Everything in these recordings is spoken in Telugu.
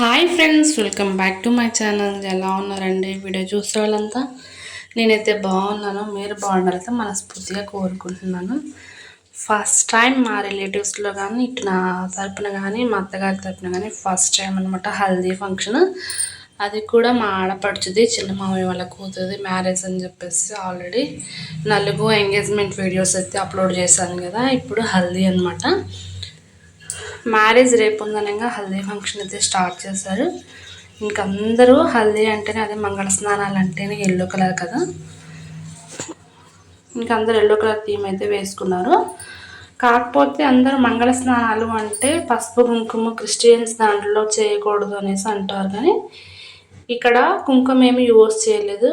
Hi friends welcome back to my channel ఎలా ఉన్నారండి? వీడియో చూసే వాళ్ళంతా? నేనైతే బాగున్నాను. మీరు బాగుండాలైతే మనస్ఫూర్తిగా కోరుకుంటున్నాను. ఫస్ట్ టైం మా రిలేటివ్స్లో కానీ ఇటు నా తరపున కానీ మా అత్తగారి తరపున కానీ ఫస్ట్ టైం అనమాట హల్దీ ఫంక్షన్ అది కూడా మా ఆడపడుచుది చిన్న మామయ్య వాళ్ళ కూతురుది మ్యారేజ్ అని చెప్పేసి ఆల్రెడీ నలుగు ఎంగేజ్మెంట్ వీడియోస్ అయితే అప్లోడ్ చేశాను కదా ఇప్పుడు హల్దీ అనమాట మ్యారేజ్ రేపు ఉందనగా హల్దీ ఫంక్షన్ అయితే స్టార్ట్ చేశారు. ఇంకా అందరూ హల్దీ అంటేనే అదే మంగళ స్నానాలు అంటేనే ఎల్లో కలర్ కదా. ఇంకా అందరూ ఎల్లో కలర్ థీమ్ అయితే వేసుకున్నారు. కాకపోతే అందరూ మంగళ స్నానాలు అంటే పసుపు కుంకుమ క్రిస్టియన్స్ దాంట్లో చేయకూడదు అనేసి అంటారు కానీ ఇక్కడ కుంకుమ ఏమి యూజ్ చేయలేదు.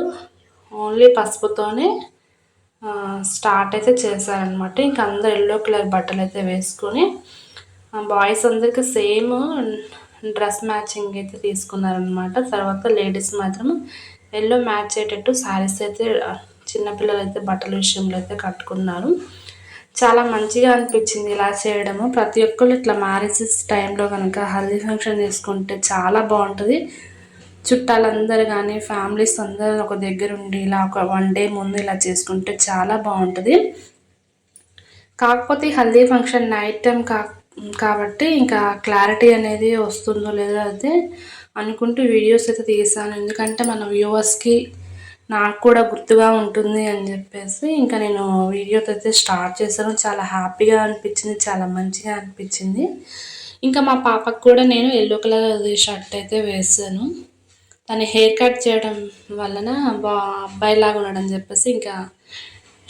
ఓన్లీ పసుపుతోనే స్టార్ట్ అయితే చేశారనమాట ఇంకా అందరూ ఎల్లో కలర్ బట్టలు అయితే వేసుకొని బాయ్స్ అందరికి సేమ్ డ్రెస్ మ్యాచింగ్ అయితే తీసుకున్నారనమాట తర్వాత లేడీస్ మాత్రం ఎల్లో మ్యాచ్ అయ్యేటట్టు శారీస్ అయితే చిన్నపిల్లలు అయితే బట్టల విషయంలో అయితే కట్టుకున్నారు. చాలా మంచిగా అనిపించింది ఇలా చేయడము. ప్రతి ఒక్కరు ఇట్లా మ్యారేజెస్ టైంలో కనుక హల్దీ ఫంక్షన్ చేసుకుంటే చాలా బాగుంటుంది. చుట్టాలందరూ కానీ ఫ్యామిలీస్ అందరూ ఒక దగ్గర ఉండి ఇలా ఒక వన్ డే ముందు ఇలా చేసుకుంటే చాలా బాగుంటుంది. కాకపోతే హల్దీ ఫంక్షన్ నైట్ టైం కా కాబట్టి ఇంకా క్లారిటీ అనేది వస్తుందో లేదో అయితే అనుకుంటూ వీడియోస్ అయితే తీసాను. ఎందుకంటే మన వ్యూవర్స్కి నాకు కూడా గుర్తుగా ఉంటుంది అని చెప్పేసి ఇంకా నేను వీడియోతో అయితే స్టార్ట్ చేశాను. చాలా హ్యాపీగా అనిపించింది చాలా మంచిగా అనిపించింది. ఇంకా మా పాపకు కూడా నేను ఎల్లో కలర్ షర్ట్ అయితే వేసాను. తను హెయిర్ కట్ చేయడం వలన బా అబ్బాయిలాగా ఉన్నాడని చెప్పేసి ఇంకా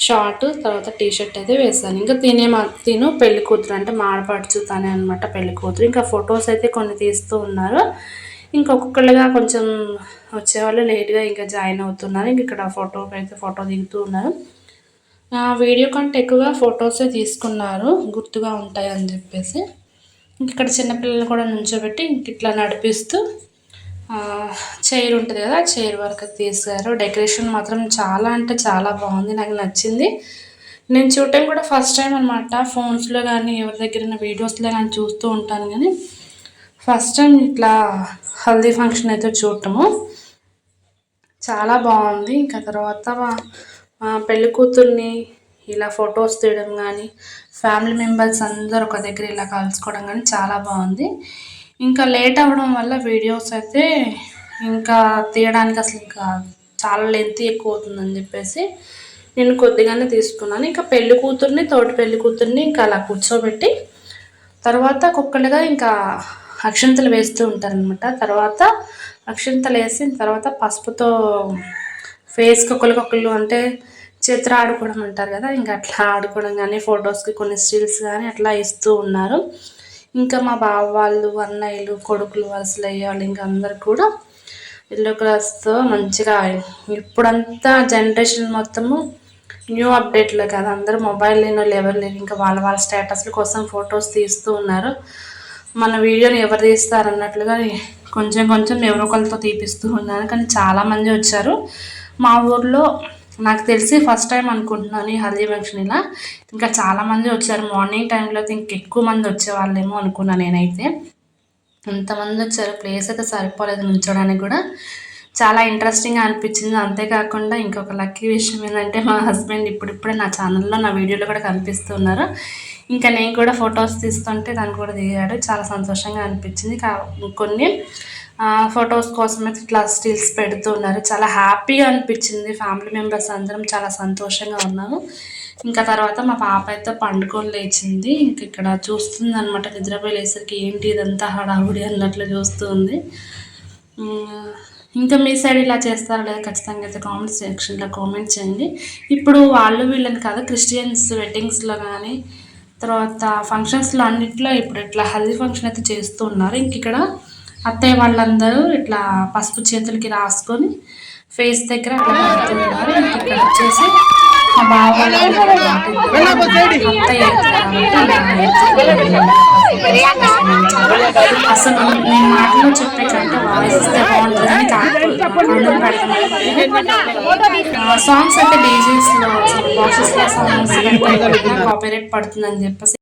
షార్ట్ తర్వాత టీ షర్ట్ అయితే వేసాను ఇంకా తినే మా తిను పెళ్ళి కూతురు అంటే మాడపడుచు తనే అనమాట పెళ్ళి కూతురు. ఇంకా ఫొటోస్ అయితే కొన్ని తీస్తూ ఉన్నారు. ఇంకొకళ్ళుగా కొంచెం వచ్చేవాళ్ళు లేట్గా ఇంకా జాయిన్ అవుతున్నారు. ఇంక ఇక్కడ ఫోటో అయితే ఫోటో దిగుతూ ఉన్నారు. వీడియో కంటే ఎక్కువగా ఫొటోసే తీసుకున్నారు. గుర్తుగా ఉంటాయని చెప్పేసి. ఇంక ఇక్కడ చిన్నపిల్లలు కూడా నుంచోబెట్టి ఇంక ఇట్లా నడిపిస్తూ చైర్ ఉంటుంది కదా చైర్ వర్క్ తీసారు డెకరేషన్ మాత్రం చాలా అంటే చాలా బాగుంది నాకు నచ్చింది. నేను చూడటం కూడా ఫస్ట్ టైం అనమాట ఫోన్స్లో కానీ ఎవరి దగ్గర వీడియోస్లో కానీ చూస్తూ ఉంటాను కానీ ఫస్ట్ టైం ఇట్లా హల్దీ ఫంక్షన్ అయితే చూడటము. చాలా బాగుంది. ఇంకా తర్వాత పెళ్ళి కూతుర్ని ఇలా ఫొటోస్ తీయడం కానీ ఫ్యామిలీ మెంబర్స్ అందరు ఒక దగ్గర ఇలా కలుసుకోవడం కానీ చాలా బాగుంది. ఇంకా లేట్ అవ్వడం వల్ల వీడియోస్ అయితే ఇంకా తీయడానికి అసలు ఇంకా చాలా లెంత్ ఎక్కువ అవుతుందని చెప్పేసి నేను కొద్దిగానే తీసుకున్నాను. ఇంకా పెళ్ళి కూతుర్ని తోటి పెళ్ళి కూతుర్ని ఇంకా అలా కూర్చోబెట్టి తర్వాత కుక్కలుగా ఇంకా అక్షంతలు వేస్తూ ఉంటారనమాట తర్వాత అక్షంతలు వేసిన తర్వాత పసుపుతో ఫేస్కి ఒకరికొకళ్ళు అంటే చిత్ర ఆడుకోవడం అంటారు కదా ఇంకా అట్లా ఆడుకోవడం కానీ ఫొటోస్కి కొన్ని స్టిల్స్ కానీ అట్లా ఇస్తూ ఉన్నారు. ఇంకా మా బావ వాళ్ళు అన్నయ్యలు కొడుకులు వరుసలు అయ్యేవాళ్ళు ఇంకా అందరు కూడా ఎల్లో కలర్స్తో మంచిగా ఇప్పుడంతా జనరేషన్ మొత్తము న్యూ అప్డేట్లో కదా. అందరూ మొబైల్ లేని వాళ్ళు ఎవరు లేరు. ఇంకా వాళ్ళ వాళ్ళ స్టేటస్ల కోసం ఫొటోస్ తీస్తూ ఉన్నారు. మన వీడియోని ఎవరు తీస్తారు అన్నట్లుగా కొంచెం కొంచెం ఎవరో ఒకరితో తీపిస్తూ ఉన్నారు. కానీ చాలామంది వచ్చారు. మా ఊర్లో నాకు తెలిసి ఫస్ట్ టైం అనుకుంటున్నాను ఈ హల్దీ ఫంక్షన్ ఇలా ఇంకా చాలామంది వచ్చారు. మార్నింగ్ టైంలో అయితే ఇంకెక్కువ మంది వచ్చేవాళ్ళేమో అనుకున్నాను నేనైతే. ఎంతమంది వచ్చారు. ప్లేస్ అయితే సరిపోలేదు నుంచోడానికి కూడా. చాలా ఇంట్రెస్టింగ్గా అనిపించింది. అంతేకాకుండా ఇంకొక లక్కీ విషయం ఏంటంటే మా హస్బెండ్ ఇప్పుడిప్పుడే నా ఛానల్లో నా వీడియోలో కూడా కనిపిస్తున్నారు ఇంకా నేను కూడా ఫొటోస్ తీస్తుంటే దాన్ని కూడా దిగాడు. చాలా సంతోషంగా అనిపించింది. కొన్ని ఫొటోస్ కోసం ఇట్లా స్టిల్స్ పెడుతూ ఉన్నారు. చాలా హ్యాపీగా అనిపించింది. ఫ్యామిలీ మెంబర్స్ అందరం చాలా సంతోషంగా ఉన్నాము. ఇంకా తర్వాత మా పాప అయితే పండుకొని లేచింది. ఇంక ఇక్కడ చూస్తుంది అనమాట నిద్రపోయి లేసరికి ఏంటి ఇదంతా హడావుడి అన్నట్లు చూస్తుంది ఇంకా మీ సైడ్ ఇలా చేస్తారా లేదా? ఖచ్చితంగా అయితే కామెంట్ సెక్షన్లో కామెంట్ చేయండి. ఇప్పుడు వాళ్ళు వీళ్ళని కాదు క్రిస్టియన్స్ వెడ్డింగ్స్లో కానీ తర్వాత ఫంక్షన్స్లో అన్నిట్లో ఇప్పుడు ఇట్లా హల్దీ ఫంక్షన్ అయితే చేస్తూ ఉన్నారు. ఇంక ఇక్కడ అత్తయ్య వాళ్ళందరూ ఇట్లా పసుపు చేతులకి రాసుకొని ఫేస్ దగ్గర అట్లా కడుతున్నారు ఇక్కడ వచ్చేసి మా బావ అసలు నేను మాటలో చెప్పే కంటే వాయిస్ ఇస్తే బాగుంటుందని సాంగ్స్ అయితే డీజేస్లో బాక్సెస్లో సాంగ్స్ కాపీరేట్ పడుతుందని చెప్పేసి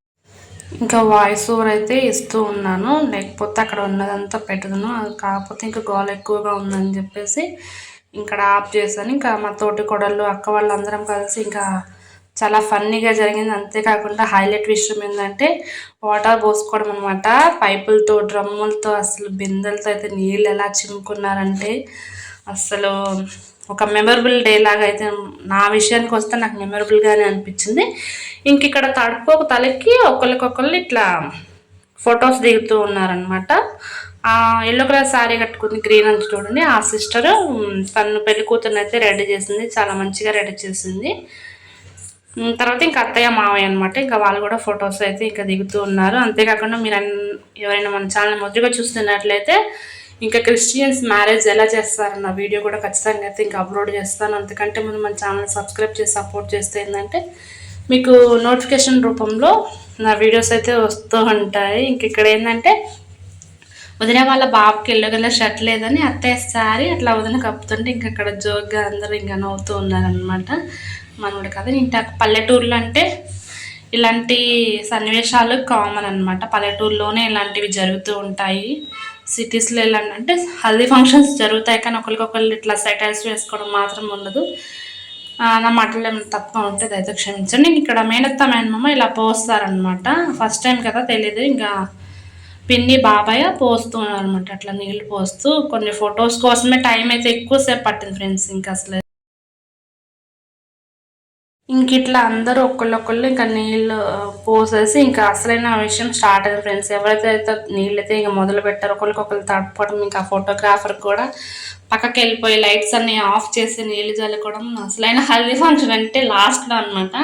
ఇంకా వాయిస్ ఓవర్ అయితే ఇస్తూ ఉన్నాను. లేకపోతే అక్కడ ఉన్నదంతా పెట్టుదును. కాకపోతే ఇంకా గోల ఎక్కువగా ఉందని చెప్పేసి ఇక్కడ ఆఫ్ చేశాను. ఇంకా మా తోటి కొడళ్ళు అక్క వాళ్ళందరం కలిసి ఇంకా చాలా ఫన్నీగా జరిగింది. అంతేకాకుండా హైలైట్ విషయం ఏంటంటే వాటర్ పోసుకోవడం అనమాట పైపులతో డ్రమ్ములతో అసలు బిందెలతో అయితే నీళ్ళు ఎలా చిమ్ముకున్నారంటే అసలు ఒక మెమరబుల్ డే లాగా అయితే నా విషయానికి వస్తే నాకు మెమొరబుల్గానే అనిపించింది. ఇంక ఇక్కడ తడుపు తలకి ఒకరికొకళ్ళు ఇట్లా ఫొటోస్ దిగుతూ ఉన్నారనమాట ఎల్లో కలర్ శారీ కట్టుకుంది గ్రీన్ అని చూడండి. ఆ సిస్టర్ తను పెళ్ళి కూతురుని అయితే రెడీ చేసింది. చాలా మంచిగా రెడీ చేసింది. తర్వాత ఇంకా అత్తయ్య మావయ్య అనమాట ఇంకా వాళ్ళు కూడా ఫొటోస్ అయితే ఇంకా దిగుతూ ఉన్నారు. అంతేకాకుండా మీరు ఎవరైనా మన ఛానల్ మొదటిగా చూస్తున్నట్లయితే ఇంకా క్రిస్టియన్స్ మ్యారేజ్ ఎలా చేస్తారన్న వీడియో కూడా ఖచ్చితంగా అయితే ఇంకా అప్లోడ్ చేస్తాను. అంతకంటే ముందు మన ఛానల్ సబ్స్క్రైబ్ చేసి సపోర్ట్ చేస్తే ఏంటంటే మీకు నోటిఫికేషన్ రూపంలో నా వీడియోస్ అయితే వస్తూ ఉంటాయి. ఇంక ఇక్కడ ఏంటంటే వదిన వాళ్ళ బాబుకి ఎల్లగల్ల షర్ట్ లేదని అత్తయ్య సారి అట్లా వదిన కప్పుతుంటే ఇంక అక్కడ జోక్గా అందరూ ఇంకా నవ్వుతూ ఉన్నారనమాట మనోడు కదా ఇంత పల్లెటూర్లో అంటే ఇలాంటి సన్నివేశాలు కామన్ అనమాట పల్లెటూరులోనే ఇలాంటివి జరుగుతూ ఉంటాయి. సిటీస్లో ఎలా అంటే హల్దీ ఫంక్షన్స్ జరుగుతాయి కానీ ఒకరికొకరు ఇట్లా సెటైల్స్ వేసుకోవడం మాత్రం ఉండదు. నా మాటలు ఏమైనా తప్ప ఉంటే అయితే క్షమించండి. ఇక్కడ మేనత్త మేనమ్మ ఇలా పోస్తారనమాట ఫస్ట్ టైం కదా తెలియదు ఇంకా పిన్ని బాబాయ్ పోస్తున్నారు అనమాట అట్లా నీళ్ళు పోస్తూ కొన్ని ఫొటోస్ కోసమే టైం అయితే ఎక్కువసేపు పట్టింది ఫ్రెండ్స్ ఇంకా అసలు ఇంక ఇట్లా అందరూ ఒకళ్ళొకళ్ళు ఇంకా నీళ్ళు పోసేసి ఇంకా అసలైన విషయం స్టార్ట్ అయింది. ఫ్రెండ్స్ ఎవరైతే అయితే నీళ్ళు అయితే ఇంకా మొదలు పెట్టారో ఒకరికొకరు తడపడం ఇంకా ఫోటోగ్రాఫర్ కూడా పక్కకి వెళ్ళిపోయి లైట్స్ అన్ని ఆఫ్ చేసి నీళ్ళు చల్లుకోవడం అసలైన హల్దీ ఫంక్షన్. అంటే లాస్ట్లో అనమాట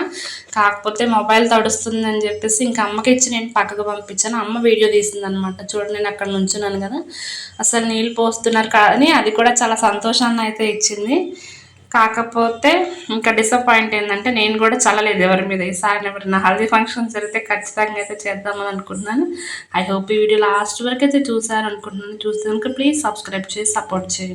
కాకపోతే మొబైల్ తడుస్తుందని చెప్పేసి ఇంకా అమ్మకి ఇచ్చి నేను పక్కకు పంపించాను. అమ్మ వీడియో తీసింది అనమాట చూడండి నేను అక్కడ నుంచున్నాను కదా. అసలు నీళ్ళు పోస్తున్నారు కానీ అది కూడా చాలా సంతోషాన్ని అయితే ఇచ్చింది. కాకపోతే ఇంకా డిసప్పాయింట్ ఏంటంటే నేను కూడా చల్లలేదు ఎవరి మీద. ఈసారి ఎవరైనా హల్దీ ఫంక్షన్ జరిగితే ఖచ్చితంగా అయితే చేద్దామని అనుకుంటున్నాను. ఐ హోప్ ఈ వీడియో లాస్ట్ వరకు అయితే చూసారు అనుకుంటున్నాను చూస్తే కనుక ప్లీజ్ సబ్స్క్రైబ్ చేసి సపోర్ట్ చేయండి.